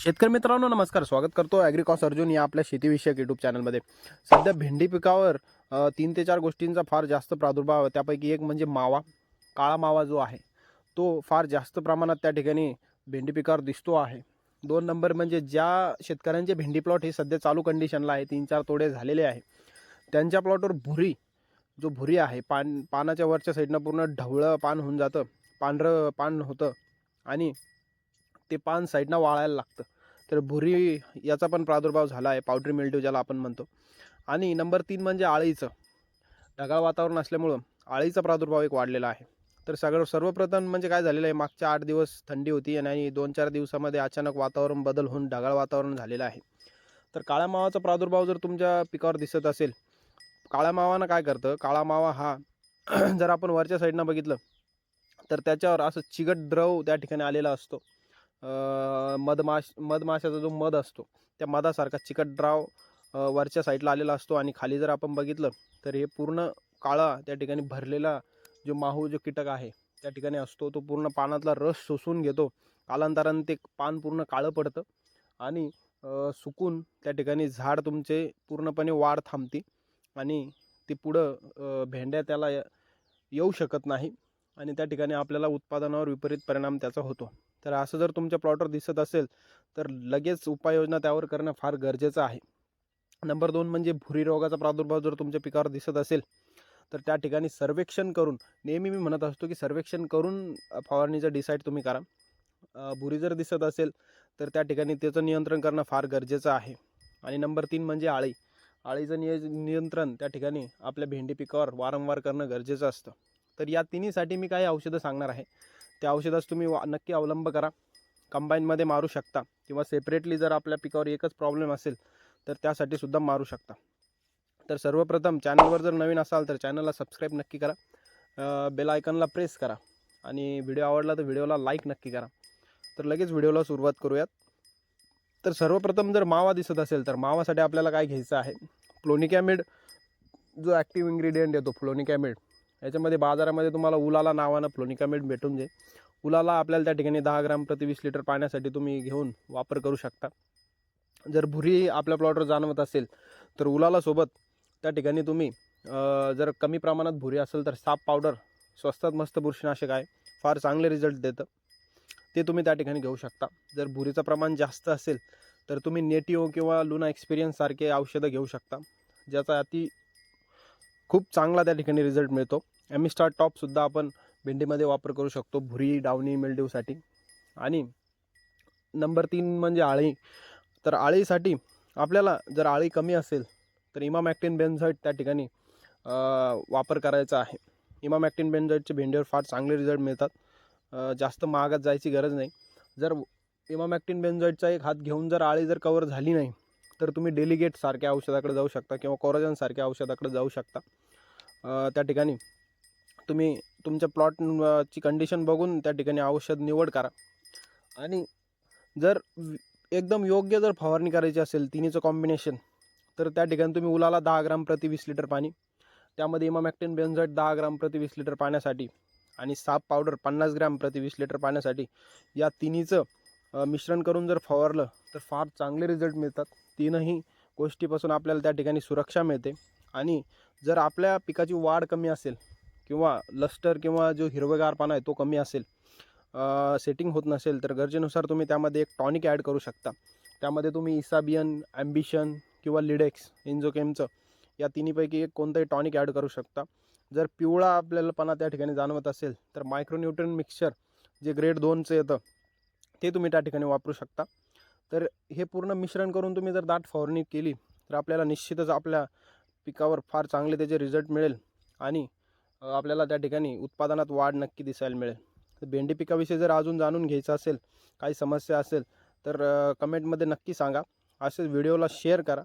शेतकरी मित्रांनो नमस्कार. स्वागत करतो ॲग्रिकॉस अर्जुन या आपल्या शेतीविषयक यूट्यूब चॅनलमध्ये सध्या भेंडी पिकावर तीन ते चार गोष्टींचा फार जास्त प्रादुर्भाव आहे. त्यापैकी एक म्हणजे मावा काळा मावा जो आहे तो फार जास्त प्रमाणात त्या ठिकाणी भेंडी पिकावर दिसतो आहे. दोन नंबर म्हणजे ज्या शेतकऱ्यांचे भेंडी प्लॉट हे सध्या चालू कंडिशनला आहे तीन चार तोडे झालेले आहे त्यांच्या प्लॉटवर भुरी जो भुरी आहे पान पानाच्या वरच्या साईडनं पूर्ण ढवळं पान होऊन जातं पांढरं पान होतं आणि ते पान साईडनं वाळायला लागतं. तर भुरी याचा पण प्रादुर्भाव झाला आहे. पावडरी मिल्ड्यू ज्याला आपण म्हणतो. आणि नंबर तीन म्हणजे आळीचं. ढगाळ वातावरण असल्यामुळं आळीचा प्रादुर्भाव एक वाढलेला आहे. तर सगळं सर्वप्रथम म्हणजे काय झालेलं आहे? मागच्या आठ दिवस थंडी होती आणि दोन चार दिवसामध्ये अचानक वातावरण बदल होऊन ढगाळ वातावरण झालेलं आहे. तर काळ्या मावाचा प्रादुर्भाव जर तुमच्या पिकावर दिसत असेल काळ्या मावानं काय करतं? काळा मावा हा जर आपण वरच्या साईडनं बघितलं तर त्याच्यावर असं चिकट द्रव त्या ठिकाणी आलेला असतो. मधमाश मधमाशाचा जो मध असतो त्या मधासारखा चिकट ड्राव वरच्या साईडला आलेला असतो आणि खाली जर आपण बघितलं तर हे पूर्ण काळा त्या ठिकाणी भरलेला जो माहू जो कीटक आहे त्या ठिकाणी असतो. तो पूर्ण पानातला रस शोषून घेतो. कालांतरानं ते पान पूर्ण काळं पडतं आणि सुकून त्या ठिकाणी झाड तुमचे पूर्णपणे वाढ थांबते आणि ती पुढं भेंड्या त्याला य- येऊ शकत नाही. आणि त्या ठिकाणी आपल्याला उत्पादनावर विपरीत परिणाम त्याचा होतो. तर असं जर तुमच्या प्लॉटवर दिसत असेल तर लगेच उपाययोजना त्यावर करणं फार गरजेचं आहे. नंबर दोन म्हणजे भुरी रोगाचा प्रादुर्भाव जर तुमच्या पिकावर दिसत असेल तर त्या ठिकाणी सर्वेक्षण करून नेहमी मी म्हणत असतो की सर्वेक्षण करून फवारणीचं डिसाईड तुम्ही करा. भुरी जर दिसत असेल तर त्या ठिकाणी त्याचं नियंत्रण करणं फार गरजेचं आहे. आणि नंबर तीन म्हणजे आळी. आळीचं निय नियंत्रण त्या ठिकाणी आपल्या भेंडी पिकावर वारंवार करणं गरजेचं असतं. तर या तिन्हीसाठी मी काही औषधं सांगणार आहे. त्या औषधास तुम्ही वा नक्की अवलंब करा. कंबाईनमध्ये मारू शकता किंवा सेपरेटली जर आपल्या पिकावर एकच प्रॉब्लेम असेल तर त्यासाठी सुद्धा मारू शकता. तर सर्वप्रथम चॅनलवर जर नवीन असाल तर चॅनलला सबस्क्राईब नक्की करा. बेल आयकनला प्रेस करा आणि व्हिडिओ आवडला तर व्हिडिओला लाईक नक्की करा. तर लगेच व्हिडिओला सुरुवात करूयात. तर सर्वप्रथम जर मावा दिसत असेल तर मावासाठी आपल्याला काय घ्यायचं आहे? फ्लोनिकॅमिड जो ॲक्टिव्ह इन्ग्रेडियंट येतो फ्लोनिकॅमिड याच्यामध्ये बाजारामध्ये तुम्हाला उलाला नावानं फ्लोनिकामेट भेटून जाईल. उलाला आपल्याला त्या ठिकाणी दहा ग्राम प्रति वीस लिटर पाण्यासाठी तुम्ही घेऊन वापर करू शकता. जर भुरी आपल्या प्लॉटवर जाणवत असेल तर उलाला सोबत त्या ठिकाणी तुम्ही जर कमी प्रमाणात भुरी असेल तर साप पावडर स्वस्तात मस्त बुरशीनाशक आहे. फार चांगले रिझल्ट देतं. ते तुम्ही त्या ठिकाणी घेऊ शकता. जर भुरीचं प्रमाण जास्त असेल तर तुम्ही नेटिओ किंवा लुना एक्सपिरियन्स सारखे औषधं घेऊ शकता. ज्याचा अति खूप चांगला त्या ठिकाणी रिझल्ट मिळतो. एमिस्टार टॉपसुद्धा आपण भेंडीमध्ये वापर करू शकतो भुरी डावणी मिल्ड्यूसाठी आणि नंबर तीन म्हणजे आळी. तर आळीसाठी आपल्याला जर आळी कमी असेल तर इमामॅक्टिन बेन्झॉईट त्या ठिकाणी वापर करायचा आहे. इमामॅक्टिन बेन्झॉईटचे भेंडीवर फार चांगले रिझल्ट मिळतात. जास्त महागात जायची गरज नाही. जर इमामॅक्टिन बेन्झॉईटचा एक हात घेऊन जर आळी जर कवर झाली नाही तर तुम्ही डेलिगेट सारख्या औषधाकडे जाऊ शकता किंवा कोराजन सारख्या औषधाकडे जाऊ शकता. त्या ठिकाणी तुम्ही तुमच्या प्लॉटची कंडिशन बघून त्या ठिकाणी औषध निवड करा. आणि जर एकदम योग्य जर फवारणी करायची असेल तिन्हीचं कॉम्बिनेशन तर त्या ठिकाणी तुम्ही उलाला दहा ग्राम प्रति वीस लिटर पाणी त्यामध्ये इमामॅक्टिन बेन्झाईट दहा ग्राम प्रति वीस लिटर पाण्यासाठी आणि साप पावडर पन्नास ग्रॅम प्रति वीस लिटर पाण्यासाठी या तिन्हीचं मिश्रण करून जर फवारलं तर फार चांगले रिझल्ट मिळतात. तीनही गोष्टीपासून आपल्याला त्या ठिकाणी सुरक्षा मिळते. आणि जर आपल्या पिकाची वाढ कमी असेल किंवा लस्टर किंवा जो हिरवेगारपणा आहे तो कमी असेल सेटिंग होत नसेल तर गरजेनुसार तुम्ही त्यामध्ये एक टॉनिक ॲड करू शकता. त्यामध्ये तुम्ही इसाबियन ॲम्बिशन किंवा लिडेक्स इंजोकेमचं या तिन्हीपैकी एक कोणतंही टॉनिक ॲड करू शकता. जर पिवळा आपल्यालापणा त्या ठिकाणी जाणवत असेल तर मायक्रोन्यूट्रन मिक्सचर जे ग्रेड दोनचं येतं ते तुम्ही त्या ठिकाणी वापरू शकता. तर हे पूर्ण मिश्रण करून तुम्ही जर दाट फवारणी केली तर आपल्याला निश्चितच आपल्या पिकावर फार चांगले त्याचे रिझल्ट मिळेल आणि आपल्याला त्या ठिकाणी उत्पादनात वाढ नक्की दिसायला मिळेल. तर भेंडी पिकाविषयी जर अजून जाणून घ्यायचं असेल काही समस्या असेल तर कमेंटमध्ये नक्की सांगा. असेच व्हिडिओला शेअर करा.